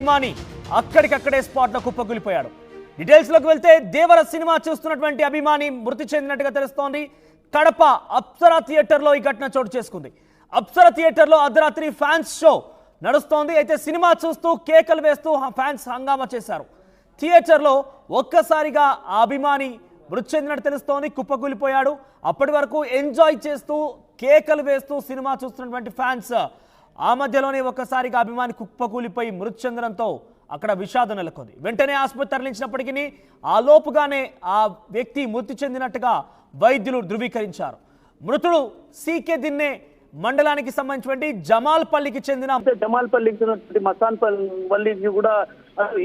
అభిమాని అక్కడికక్కడే స్పాట్లో కుప్పకూలిపోయాడు. లోకి వెళ్తే దేవర సినిమా చూస్తున్నటువంటి అభిమాని మృతి చెందినట్టుగా తెలుస్తోంది. కడప అప్సరా థియేటర్లో ఈ ఘటన చోటు చేసుకుంది. అప్సరా థియేటర్లో అర్ధరాత్రి ఫ్యాన్స్ షో నడుస్తోంది. అయితే సినిమా చూస్తూ కేకలు వేస్తూ ఫ్యాన్స్ హంగామా చేశారు. థియేటర్లో ఒక్కసారిగా ఆ అభిమాని మృతి చెందినట్టు తెలుస్తోంది. కుప్పకూలిపోయాడు. అప్పటి వరకు ఎంజాయ్ చేస్తూ కేకలు వేస్తూ సినిమా చూస్తున్నటువంటి ఫ్యాన్స్ ఆ మధ్యలోనే ఒక్కసారిగా అభిమాని కుప్పకూలిపోయి మృతి చెందడంతో అక్కడ విషాదం నెలకొంది. వెంటనే ఆసుపత్రి తరలించినప్పటికీ ఆ లోపుగానే ఆ వ్యక్తి మృతి చెందినట్టుగా వైద్యులు ధృవీకరించారు. మృతుడు సీకే దిన్నే మండలానికి సంబంధించినటువంటి జమాల్పల్లికి చెందిన జమాల్పల్లికి చెందినటువంటి మస్తాన్ పల్లికి కూడా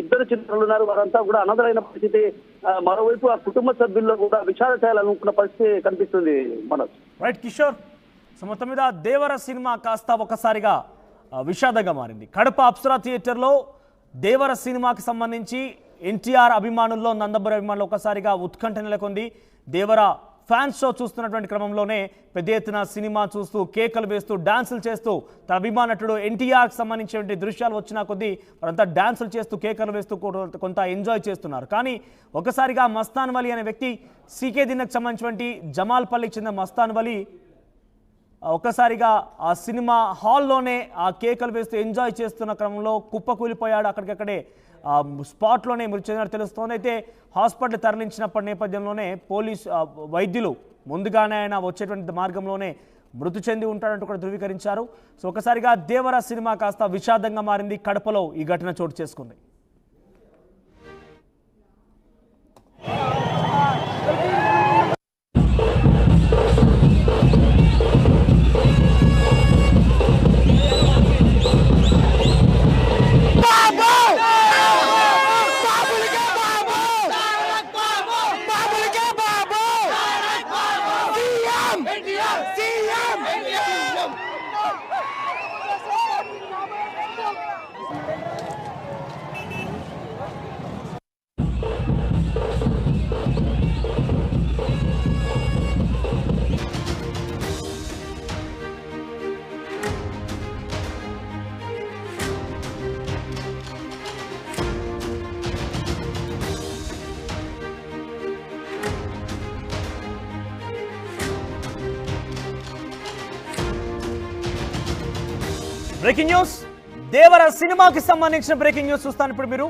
ఇద్దరు చిత్రాలు ఉన్నారు. వారంతా కూడా అనాథరైన పరిస్థితి. మరోవైపు ఆ కుటుంబ సభ్యుల్లో కూడా విషాద చేయాలనుకున్న పరిస్థితి కనిపిస్తుంది మనోజ్ రైట్ కిషోర్. సో మొత్తం మీద దేవర సినిమా కాస్త ఒకసారిగా విషాదంగా మారింది. కడప అప్సరా థియేటర్లో దేవర సినిమాకి సంబంధించి ఎన్టీఆర్ అభిమానుల్లో నందమూరి అభిమానులు ఒకసారిగా ఉత్కంఠ నెలకొంది. దేవర ఫ్యాన్స్ షో చూస్తున్నటువంటి క్రమంలోనే పెద్ద ఎత్తున సినిమా చూస్తూ కేకలు వేస్తూ డాన్సులు చేస్తూ తన అభిమానటుడు ఎన్టీఆర్కి సంబంధించినటువంటి దృశ్యాలు వచ్చిన కొద్దీ వారంతా డాన్సులు చేస్తూ కేకలు వేస్తూ కొంత ఎంజాయ్ చేస్తున్నారు. కానీ ఒకసారిగా మస్తాన్ వలి అనే వ్యక్తి సీకే దిన్నకు సంబంధించినటువంటి జమాల్పల్లికి చెందిన మస్తాన్ వలి ఒక్కసారిగా ఆ సినిమా హాల్లోనే ఆ కేకలు వేస్తూ ఎంజాయ్ చేస్తున్న క్రమంలో కుప్పకూలిపోయాడు అక్కడికక్కడే స్పాట్లోనే మృతి చెందినట్టు తెలుస్తోంది. అయితే హాస్పిటల్ తరలించినప్పటి నేపథ్యంలోనే పోలీస్ వైద్యులు ముందుగానే ఆయన వచ్చేటువంటి మార్గంలోనే మృతి చెంది ఉంటాడంటూ కూడా ధృవీకరించారు. సో ఒకసారిగా దేవర సినిమా కాస్త విషాదంగా మారింది. కడపలో ఈ ఘటన చోటు చేసుకుంది. Breaking news. దేవర సినిమాకి సంబంధించిన బ్రేకింగ్ న్యూస్ చూస్తాను ఇప్పుడు మీరు.